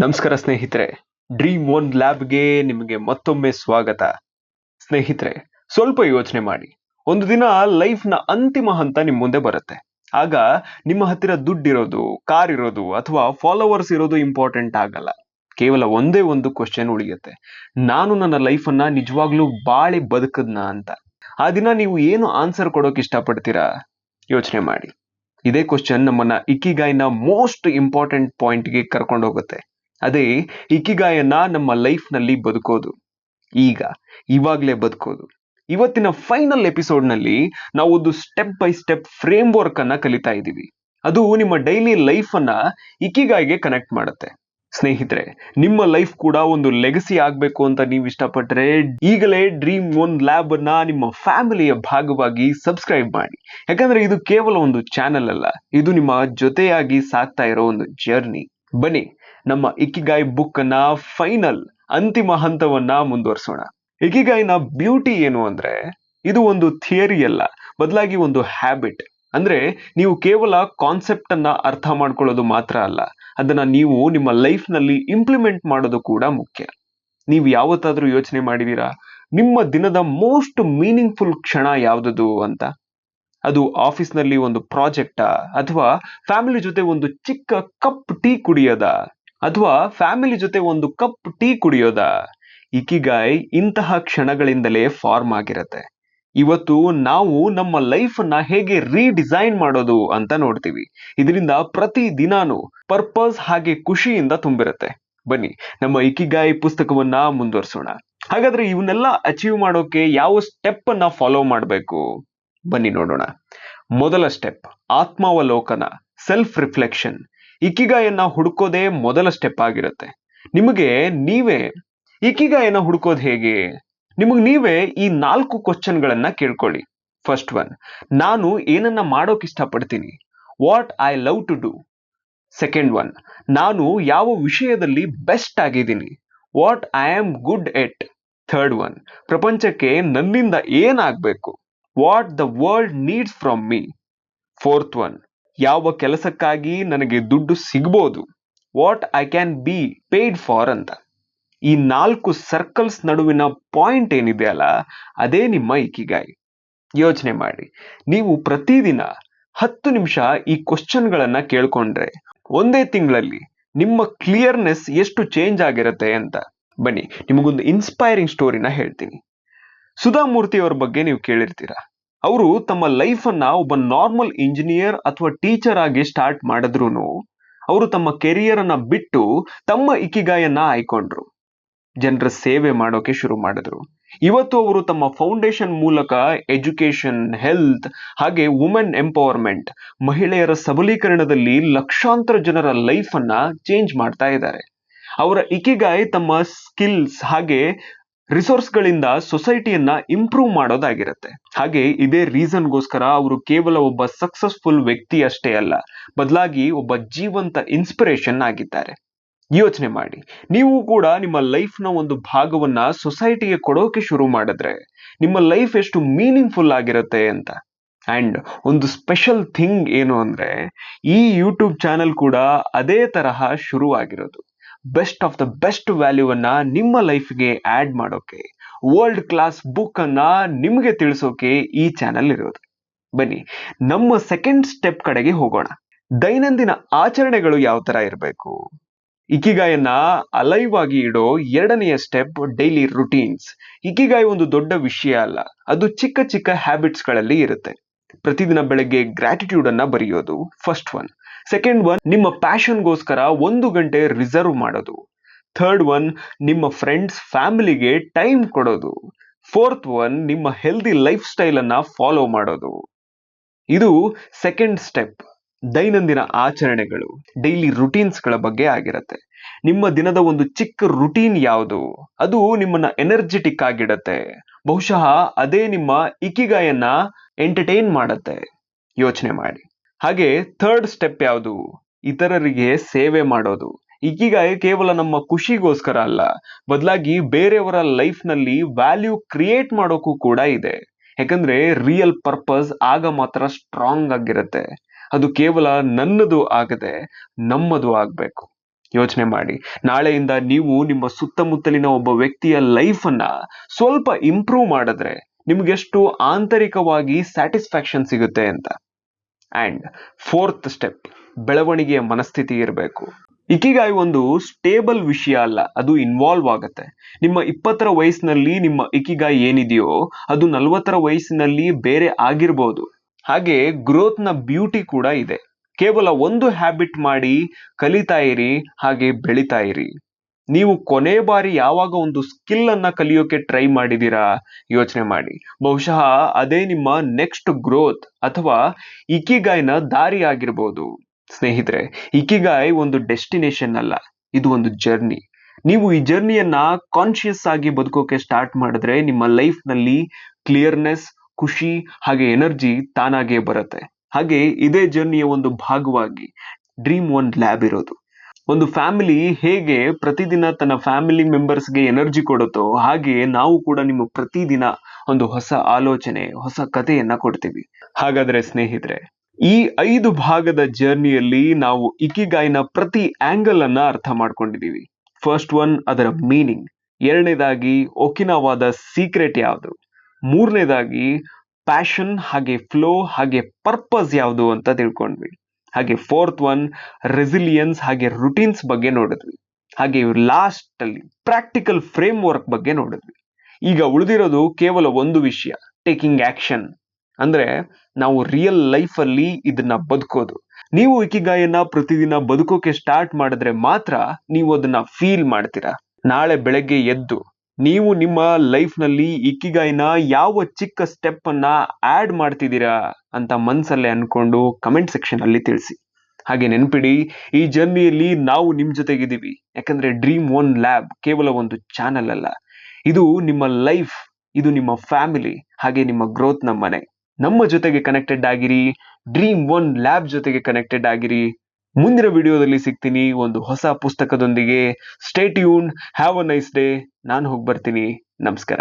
ನಮಸ್ಕಾರ ಸ್ನೇಹಿತರೆ. Dream one ಲ್ಯಾಬ್ಗೆ ನಿಮಗೆ ಮತ್ತೊಮ್ಮೆ ಸ್ವಾಗತ. ಸ್ನೇಹಿತರೆ, ಸ್ವಲ್ಪ ಯೋಚನೆ ಮಾಡಿ. ಒಂದು ದಿನ ಲೈಫ್ನ ಅಂತಿಮ ಹಂತ ನಿಮ್ಮ ಮುಂದೆ ಬರುತ್ತೆ. ಆಗ ನಿಮ್ಮ ಹತ್ತಿರ ದುಡ್ಡಿರೋದು ಕಾರ್ ಇರೋದು ಅಥವಾ ಫಾಲೋವರ್ಸ್ ಇರೋದು ಇಂಪಾರ್ಟೆಂಟ್ ಆಗಲ್ಲ. ಕೇವಲ ಒಂದೇ ಒಂದು ಕ್ವಶನ್ ಉಳಿಯುತ್ತೆ. ನಾನು ನನ್ನ ಲೈಫನ್ನ ನಿಜವಾಗ್ಲೂ ಬಾಳಿ ಬದುಕದ್ನ ಅಂತ. ಆ ದಿನ ನೀವು ಏನು ಆನ್ಸರ್ ಕೊಡೋಕೆ ಇಷ್ಟಪಡ್ತೀರಾ? ಯೋಚನೆ ಮಾಡಿ. ಇದೇ ಕ್ವಶನ್ ನಮ್ಮನ್ನ ಇಕ್ಕಿಗಾಯಿನ ಮೋಸ್ಟ್ ಇಂಪಾರ್ಟೆಂಟ್ ಪಾಯಿಂಟ್ಗೆ ಕರ್ಕೊಂಡು ಹೋಗುತ್ತೆ ಅದೇ ಇಕ್ಕಿಗಾಯನ್ನ ನಮ್ಮ ಲೈಫ್ನಲ್ಲಿ ಬದುಕೋದು. ಈಗ ಇವಾಗಲೇ ಬದುಕೋದು. ಇವತ್ತಿನ ಫೈನಲ್ ಎಪಿಸೋಡ್ನಲ್ಲಿ ನಾವು ಒಂದು step by step framework ಅನ್ನ ಕಲಿತಾ ಇದ್ದೀವಿ. ಅದು ನಿಮ್ಮ ಡೈಲಿ ಲೈಫ್ ಇಕ್ಕಿಗಾಯಿಗೆ ಕನೆಕ್ಟ್ ಮಾಡುತ್ತೆ. ಸ್ನೇಹಿತರೆ, ನಿಮ್ಮ ಲೈಫ್ ಕೂಡ ಒಂದು ಲೆಗಸಿ ಆಗ್ಬೇಕು ಅಂತ ನೀವು ಇಷ್ಟಪಟ್ಟರೆ ಈಗಲೇ ಡ್ರೀಮ್ ಒನ್ ಲ್ಯಾಬ್ ಅನ್ನ ನಿಮ್ಮ ಫ್ಯಾಮಿಲಿಯ ಭಾಗವಾಗಿ ಸಬ್ಸ್ಕ್ರೈಬ್ ಮಾಡಿ. ಯಾಕಂದ್ರೆ ಇದು ಕೇವಲ ಒಂದು ಚಾನೆಲ್ ಅಲ್ಲ, ಇದು ನಿಮ್ಮ ಜೊತೆಯಾಗಿ ಸಾಗ್ತಾ ಇರೋ ಒಂದು ಜರ್ನಿ. ಬನ್ನಿ ನಮ್ಮ ಇಕ್ಕಿಗಾಯಿ ಬುಕ್ನ ಫೈನಲ್ ಅಂತಿಮ ಹಂತವನ್ನ ಮುಂದುವರಿಸೋಣ. ಇಕಿಗಾಯ್ನ ಬ್ಯೂಟಿ ಏನು ಅಂದ್ರೆ, ಇದು ಒಂದು ಥಿಯರಿ ಅಲ್ಲ, ಬದಲಾಗಿ ಒಂದು ಹ್ಯಾಬಿಟ್. ಅಂದ್ರೆ ನೀವು ಕೇವಲ ಕಾನ್ಸೆಪ್ಟ್ ಅನ್ನ ಅರ್ಥ ಮಾಡ್ಕೊಳ್ಳೋದು ಮಾತ್ರ ಅಲ್ಲ, ಅದನ್ನ ನೀವು ನಿಮ್ಮ ಲೈಫ್ನಲ್ಲಿ ಇಂಪ್ಲಿಮೆಂಟ್ ಮಾಡೋದು ಕೂಡ ಮುಖ್ಯ. ನೀವು ಯಾವತ್ತಾದ್ರೂ ಯೋಚನೆ ಮಾಡಿದೀರಾ? ನಿಮ್ಮ ದಿನದ ಮೋಸ್ಟ್ ಮೀನಿಂಗ್ಫುಲ್ ಕ್ಷಣ ಯಾವ್ದದು ಅಂತ? ಅದು ಆಫೀಸ್ನಲ್ಲಿ ಒಂದು ಪ್ರಾಜೆಕ್ಟಾ? ಅಥವಾ ಫ್ಯಾಮಿಲಿ ಜೊತೆ ಒಂದು ಚಿಕ್ಕ ಕಪ್ ಟೀ ಕುಡಿಯೋದ? ಅಥವಾ ಫ್ಯಾಮಿಲಿ ಜೊತೆ ಒಂದು ಕಪ್ ಟೀ ಕುಡಿಯೋದ? ಇಕಿಗಾಯ್ ಇಂತಹ ಕ್ಷಣಗಳಿಂದಲೇ ಫಾರ್ಮ್ ಆಗಿರತ್ತೆ. ಇವತ್ತು ನಾವು ನಮ್ಮ ಲೈಫ್ ಅನ್ನ ಹೇಗೆ ರೀಡಿಸೈನ್ ಮಾಡೋದು ಅಂತ ನೋಡ್ತೀವಿ. ಇದರಿಂದ ಪ್ರತಿ ದಿನಾನು ಪರ್ಪಸ್ ಹಾಗೆ ಖುಷಿಯಿಂದ ತುಂಬಿರುತ್ತೆ. ಬನ್ನಿ, ನಮ್ಮ ಇಕಿಗಾಯ್ ಪುಸ್ತಕವನ್ನ ಮುಂದುವರಿಸೋಣ. ಹಾಗಾದ್ರೆ ಇವನ್ನೆಲ್ಲ ಅಚೀವ್ ಮಾಡೋಕೆ ಯಾವ ಸ್ಟೆಪ್ ಅನ್ನ ಫಾಲೋ ಮಾಡಬೇಕು? ಬನ್ನಿ ನೋಡೋಣ. ಮೊದಲ ಸ್ಟೆಪ್ ಆತ್ಮಾವಲೋಕನ ಸೆಲ್ಫ್ ರಿಫ್ಲೆಕ್ಷನ್ ಇಕಿಗಾಯನ್ನ ಹುಡುಕೋದೇ ಮೊದಲ ಸ್ಟೆಪ್ ಆಗಿರುತ್ತೆ. ನಿಮಗೆ ನೀವೇ ಇಕ್ಕಿಗಾಯನ್ನ ಹುಡುಕೋದು ಹೇಗೆ? ನಿಮಗೆ ನೀವೇ ಈ ನಾಲ್ಕು ಕ್ವಶನ್ಗಳನ್ನ ಕೇಳ್ಕೊಳ್ಳಿ. ಫಸ್ಟ್ ಒನ್ ನಾನು ಏನನ್ನ ಮಾಡೋಕ್ ಇಷ್ಟಪಡ್ತೀನಿ? What I love to do second one ನಾನು ಯಾವ ವಿಷಯದಲ್ಲಿ ಬೆಸ್ಟ್ ಆಗಿದ್ದೀನಿ? What I am good at third one ಪ್ರಪಂಚಕ್ಕೆ ನನ್ನಿಂದ ಏನಾಗಬೇಕು? What the world needs from me fourth one ಯಾವ ಕೆಲಸಕ್ಕಾಗಿ ನನಗೆ ದುಡ್ಡು ಸಿಗ್ಬೋದು? What I can be paid for ಅಂತ. ಈ ನಾಲ್ಕು ಸರ್ಕಲ್ಸ್ ನಡುವಿನ ಪಾಯಿಂಟ್ ಏನಿದೆ ಅಲ್ಲ, ಅದೇ ನಿಮ್ಮ ಇಕಿಗಾಯಿ ಯೋಚನೆ ಮಾಡಿ. ನೀವು ಪ್ರತಿದಿನ ಹತ್ತು ನಿಮಿಷ ಈ ಕ್ವಶನ್ಗಳನ್ನ ಕೇಳ್ಕೊಂಡ್ರೆ ಒಂದೇ ತಿಂಗಳಲ್ಲಿ ನಿಮ್ಮ ಕ್ಲಿಯರ್ನೆಸ್ ಎಷ್ಟು ಚೇಂಜ್ ಆಗಿರುತ್ತೆ ಅಂತ. ಬನ್ನಿ, ನಿಮಗೊಂದು ಇನ್ಸ್ಪೈರಿಂಗ್ ಸ್ಟೋರಿನ ಹೇಳ್ತೀನಿ. ಸುಧಾಮೂರ್ತಿ ಅವ್ರ ಬಗ್ಗೆ ನೀವು ಕೇಳಿರ್ತೀರಾ? ಅವರು ತಮ್ಮ ಲೈಫ್ ಅನ್ನ ಒಬ್ಬ ನಾರ್ಮಲ್ ಇಂಜಿನಿಯರ್ ಅಥವಾ ಟೀಚರ್ ಆಗಿ ಸ್ಟಾರ್ಟ್ ಮಾಡಿದ್ರು ಅವರು ತಮ್ಮ ಕೆರಿಯರ್ ಅನ್ನ ಬಿಟ್ಟು ತಮ್ಮ ಇಕಿಗಾಯನ್ನ ಆಯ್ಕೊಂಡ್ರು. ಜನರ ಸೇವೆ ಮಾಡೋಕೆ ಶುರು ಮಾಡಿದ್ರು. ಇವತ್ತು ಅವರು ತಮ್ಮ ಫೌಂಡೇಶನ್ ಮೂಲಕ ಎಜುಕೇಶನ್ ಹೆಲ್ತ್ ಹಾಗೆ ವುಮೆನ್ ಎಂಪವರ್ಮೆಂಟ್ ಮಹಿಳೆಯರ ಸಬಲೀಕರಣದಲ್ಲಿ ಲಕ್ಷಾಂತರ ಜನರ ಲೈಫ್ ಅನ್ನ ಚೇಂಜ್ ಮಾಡ್ತಾ ಇದ್ದಾರೆ. ಅವರ ಇಕಿಗಾಯ್ ತಮ್ಮ ಸ್ಕಿಲ್ಸ್ ಹಾಗೆ ರಿಸೋರ್ಸ್ ಗಳಿಂದ ಸೊಸೈಟಿಯನ್ನ ಇಂಪ್ರೂವ್ ಮಾಡೋದಾಗಿರುತ್ತೆ. ಹಾಗೆ ಇದೇ ರೀಸನ್ಗೋಸ್ಕರ ಅವರು ಕೇವಲ ಒಬ್ಬ ಸಕ್ಸಸ್ಫುಲ್ ವ್ಯಕ್ತಿ ಅಷ್ಟೇ ಅಲ್ಲ, ಬದಲಾಗಿ ಒಬ್ಬ ಜೀವಂತ ಇನ್ಸ್ಪಿರೇಷನ್ ಆಗಿದ್ದಾರೆ. ಯೋಚನೆ ಮಾಡಿ, ನೀವು ಕೂಡ ನಿಮ್ಮ ಲೈಫ್ನ ಒಂದು ಭಾಗವನ್ನ ಸೊಸೈಟಿಗೆ ಕೊಡೋಕೆ ಶುರು ಮಾಡಿದ್ರೆ ನಿಮ್ಮ ಲೈಫ್ ಎಷ್ಟು ಮೀನಿಂಗ್ಫುಲ್ ಆಗಿರುತ್ತೆ ಅಂತ. ಅಂಡ್ ಒಂದು ಸ್ಪೆಷಲ್ ಥಿಂಗ್ ಏನು ಅಂದ್ರೆ ಈ ಯೂಟ್ಯೂಬ್ ಚಾನೆಲ್ ಕೂಡ ಅದೇ ತರಹ ಶುರು ಆಗಿರೋದು best of the best value ಅನ್ನ ನಿಮ್ಮ ಲೈಫ್ಗೆ ಆಡ್ ಮಾಡೋಕೆ ವರ್ಲ್ಡ್ ಕ್ಲಾಸ್ ಬುಕ್ ಅನ್ನ ನಿಮಗೆ ತಿಳಿಸೋಕೆ ಈ ಚಾನೆಲ್ ಇರೋದು. ಬನ್ನಿ, ನಮ್ಮ ಸೆಕೆಂಡ್ ಸ್ಟೆಪ್ ಕಡೆಗೆ ಹೋಗೋಣ. ದೈನಂದಿನ ಆಚರಣೆಗಳು ಯಾವ ತರ ಇರಬೇಕು? ಇಕಿಗಾಯನ್ನ ಅಲೈವ್ ಆಗಿ ಇಡೋ ಎರಡನೆಯ ಸ್ಟೆಪ್ ಡೈಲಿ ರುಟೀನ್ಸ್ ಇಕಿಗಾಯ ಒಂದು ದೊಡ್ಡ ವಿಷಯ ಅಲ್ಲ, ಅದು ಚಿಕ್ಕ ಚಿಕ್ಕ ಹ್ಯಾಬಿಟ್ಸ್ಗಳಲ್ಲಿ ಇರುತ್ತೆ. ಪ್ರತಿದಿನ ಬೆಳಗ್ಗೆ ಗ್ರಾಟಿಟ್ಯೂಡ್ ಅನ್ನ ಬರೆಯೋದು ಫಸ್ಟ್ ಒನ್ ಸೆಕೆಂಡ್ ಒನ್ ನಿಮ್ಮ ಪ್ಯಾಷನ್ಗೋಸ್ಕರ ಒಂದು ಗಂಟೆ ರಿಸರ್ವ್ ಮಾಡೋದು. ಥರ್ಡ್ ಒನ್ ನಿಮ್ಮ ಫ್ರೆಂಡ್ಸ್ ಫ್ಯಾಮಿಲಿಗೆ ಟೈಮ್ ಕೊಡೋದು. ಫೋರ್ತ್ ಒನ್ ನಿಮ್ಮ ಹೆಲ್ದಿ ಲೈಫ್ ಸ್ಟೈಲ್ ಅನ್ನ ಫಾಲೋ ಮಾಡೋದು. ಇದು ಸೆಕೆಂಡ್ ಸ್ಟೆಪ್ ದೈನಂದಿನ ಆಚರಣೆಗಳು ಡೈಲಿ ರುಟೀನ್ಸ್ಗಳ ಬಗ್ಗೆ ಆಗಿರುತ್ತೆ. ನಿಮ್ಮ ದಿನದ ಒಂದು ಚಿಕ್ಕ ರುಟೀನ್ ಯಾವುದು? ಅದು ನಿಮ್ಮನ್ನ ಎನರ್ಜೆಟಿಕ್ ಆಗಿಡತ್ತೆ. ಬಹುಶಃ ಅದೇ ನಿಮ್ಮ ಇಕಿಗಾಯನ್ನ ಎಂಟರ್ಟೈನ್ ಮಾಡತ್ತೆ. ಯೋಚನೆ ಮಾಡಿ. ಹಾಗೆ ಥರ್ಡ್ ಸ್ಟೆಪ್ ಯಾವುದು? ಇತರರಿಗೆ ಸೇವೆ ಮಾಡೋದು. ಈಗೀಗ ಕೇವಲ ನಮ್ಮ ಖುಷಿಗೋಸ್ಕರ ಅಲ್ಲ, ಬದಲಾಗಿ ಬೇರೆಯವರ ಲೈಫ್ನಲ್ಲಿ ವ್ಯಾಲ್ಯೂ ಕ್ರಿಯೇಟ್ ಮಾಡೋಕ್ಕೂ ಕೂಡ ಇದೆ. ಯಾಕಂದ್ರೆ ರಿಯಲ್ ಪರ್ಪಸ್ ಆಗ ಮಾತ್ರ ಸ್ಟ್ರಾಂಗ್ ಆಗಿರುತ್ತೆ. ಅದು ಕೇವಲ ನನ್ನದು ಆಗದೆ ನಮ್ಮದು ಆಗ್ಬೇಕು. ಯೋಚನೆ ಮಾಡಿ. ನಾಳೆಯಿಂದ ನೀವು ನಿಮ್ಮ ಸುತ್ತಮುತ್ತಲಿನ ಒಬ್ಬ ವ್ಯಕ್ತಿಯ ಲೈಫ್ ಅನ್ನ ಸ್ವಲ್ಪ ಇಂಪ್ರೂವ್ ಮಾಡಿದ್ರೆ ನಿಮ್ಗೆಷ್ಟು ಆಂತರಿಕವಾಗಿ ಸ್ಯಾಟಿಸ್ಫ್ಯಾಕ್ಷನ್ ಸಿಗುತ್ತೆ ಅಂತ. ಅಂಡ್ ಫೋರ್ತ್ ಸ್ಟೆಪ್ ಬೆಳವಣಿಗೆಯ ಮನಸ್ಥಿತಿ ಇರಬೇಕು. ಇಕಿಗಾಯಿ ಒಂದು ಸ್ಟೇಬಲ್ ವಿಷಯ ಅಲ್ಲ, ಅದು ಇನ್ವಾಲ್ವ್ ಆಗುತ್ತೆ. ನಿಮ್ಮ ಇಪ್ಪತ್ತರ ವಯಸ್ಸಿನಲ್ಲಿ ನಿಮ್ಮ ಇಕಿಗಾಯಿ ಏನಿದೆಯೋ, ಅದು ನಲವತ್ತರ ವಯಸ್ಸಿನಲ್ಲಿ ಬೇರೆ ಆಗಿರ್ಬೋದು. ಹಾಗೆ ಗ್ರೋತ್ನ ಬ್ಯೂಟಿ ಕೂಡ ಇದೆ. ಕೇವಲ ಒಂದು ಹ್ಯಾಬಿಟ್ ಮಾಡಿ ಕಲಿತಾ ಇರಿ, ಹಾಗೆ ಬೆಳಿತಾ ಇರಿ. ನೀವು ಕೊನೆ ಬಾರಿ ಯಾವಾಗ ಒಂದು ಸ್ಕಿಲ್ ಅನ್ನ ಕಲಿಯೋಕೆ ಟ್ರೈ ಮಾಡಿದೀರಾ? ಯೋಚನೆ ಮಾಡಿ. ಬಹುಶಃ ಅದೇ ನಿಮ್ಮ ನೆಕ್ಸ್ಟ್ ಗ್ರೋತ್ ಅಥವಾ ಇಕಿಗಾಯ್ನ ದಾರಿ ಆಗಿರ್ಬೋದು. ಸ್ನೇಹಿತರೆ, ಇಕಿಗಾಯ್ ಒಂದು ಡೆಸ್ಟಿನೇಷನ್ ಅಲ್ಲ. ಇದು ಒಂದು ಜರ್ನಿ ನೀವು ಈ ಜರ್ನಿಯನ್ನ ಕಾನ್ಶಿಯಸ್ ಆಗಿ ಬದುಕೋಕೆ ಸ್ಟಾರ್ಟ್ ಮಾಡಿದ್ರೆ ನಿಮ್ಮ ಲೈಫ್ನಲ್ಲಿ ಕ್ಲಿಯರ್ನೆಸ್ ಖುಷಿ ಹಾಗೆ ಎನರ್ಜಿ ತಾನಾಗೇ ಬರುತ್ತೆ. ಹಾಗೆ ಇದೇ ಜರ್ನಿಯ ಒಂದು ಭಾಗವಾಗಿ ಡ್ರೀಮ್ ಒನ್ ಲ್ಯಾಬ್ ಇರೋದು. ಒಂದು ಫ್ಯಾಮಿಲಿ ಹೇಗೆ ಪ್ರತಿದಿನ ತನ್ನ ಫ್ಯಾಮಿಲಿ ಮೆಂಬರ್ಸ್ಗೆ ಎನರ್ಜಿ ಕೊಡುತ್ತೋ ಹಾಗೆ ನಾವು ಕೂಡ ನಿಮ್ಮ ಪ್ರತಿದಿನ ಒಂದು ಹೊಸ ಆಲೋಚನೆ, ಹೊಸ ಕಥೆಯನ್ನ ಕೊಡ್ತೀವಿ. ಹಾಗಾದ್ರೆ ಸ್ನೇಹಿತರೆ, ಈ ಐದು ಭಾಗದ ಜರ್ನಿಯಲ್ಲಿ ನಾವು ಇಕಿಗಾಯಿನ ಪ್ರತಿ ಆಂಗಲ್ ಅನ್ನ ಅರ್ಥ ಮಾಡ್ಕೊಂಡಿದೀವಿ. ಫಸ್ಟ್ ಒನ್ ಅದರ ಮೀನಿಂಗ್ ಎರಡನೇದಾಗಿ, ಒಕಿನವಾದ ಸೀಕ್ರೆಟ್ ಯಾವುದು? ಮೂರನೇದಾಗಿ ಪ್ಯಾಷನ್ ಹಾಗೆ ಫ್ಲೋ ಹಾಗೆ ಪರ್ಪಸ್ ಯಾವುದು ಅಂತ ತಿಳ್ಕೊಂಡ್ವಿ. ಹಾಗೆ ಫೋರ್ತ್ ಒನ್ ರೆಸಿಲಿಯನ್ಸ್ ಹಾಗೆ ರುಟೀನ್ಸ್ ಬಗ್ಗೆ ನೋಡಿದ್ವಿ. ಹಾಗೆ ಲಾಸ್ಟ್ ಅಲ್ಲಿ ಪ್ರಾಕ್ಟಿಕಲ್ ಫ್ರೇಮ್ ವರ್ಕ್ ಬಗ್ಗೆ ನೋಡಿದ್ವಿ. ಈಗ ಉಳಿದಿರೋದು ಕೇವಲ ಒಂದು ವಿಷಯ ಟೇಕಿಂಗ್ ಆಕ್ಷನ್ ಅಂದ್ರೆ ನಾವು ರಿಯಲ್ ಲೈಫ್ ಅಲ್ಲಿ ಇದನ್ನ ಬದುಕೋದು. ನೀವು ಇಕಿಗಾಯನ್ನ ಪ್ರತಿದಿನ ಬದುಕೋಕೆ ಸ್ಟಾರ್ಟ್ ಮಾಡಿದ್ರೆ ಮಾತ್ರ ನೀವು ಅದನ್ನ ಫೀಲ್ ಮಾಡ್ತೀರಾ. ನಾಳೆ ಬೆಳಗ್ಗೆ ಎದ್ದು ನೀವು ನಿಮ್ಮ ಲೈಫ್ನಲ್ಲಿ ಇಕಿಗಾಯ್ನ ಯಾವ ಚಿಕ್ಕ ಸ್ಟೆಪ್ ಆ್ಯಡ್ ಮಾಡ್ತಿದ್ದೀರಾ ಅಂತ ಮನ್ಸಲ್ಲೇ ಅಂದ್ಕೊಂಡು ಕಮೆಂಟ್ ಸೆಕ್ಷನ್ ಅಲ್ಲಿ ತಿಳಿಸಿ. ಹಾಗೆ ನೆನ್ಪಿಡಿ, ಈ ಜರ್ನಿಯಲ್ಲಿ ನಾವು ನಿಮ್ಮ ಜೊತೆಗಿದ್ದೀವಿ. ಯಾಕಂದ್ರೆ ಡ್ರೀಮ್ ಒನ್ ಲ್ಯಾಬ್ ಕೇವಲ ಒಂದು ಚಾನಲ್ ಅಲ್ಲ. ಇದು ನಿಮ್ಮ ಲೈಫ್, ಇದು ನಿಮ್ಮ ಫ್ಯಾಮಿಲಿ, ಹಾಗೆ ನಿಮ್ಮ ಗ್ರೋತ್ನ ಮನೆ. ನಮ್ಮ ಜೊತೆಗೆ ಕನೆಕ್ಟೆಡ್ ಆಗಿರಿ, ಡ್ರೀಮ್ ಒನ್ ಲ್ಯಾಬ್ ಜೊತೆಗೆ ಕನೆಕ್ಟೆಡ್ ಆಗಿರಿ. ಮುಂದಿನ ವಿಡಿಯೋದಲ್ಲಿ ಸಿಗ್ತೀನಿ. ಒಂದು ಹೊಸ ಪುಸ್ತಕದೊಂದಿಗೆ. State ಯೂನ್ have a nice day ನಾನು ಹೋಗಿ ಬರ್ತೀನಿ. ನಮಸ್ಕಾರ.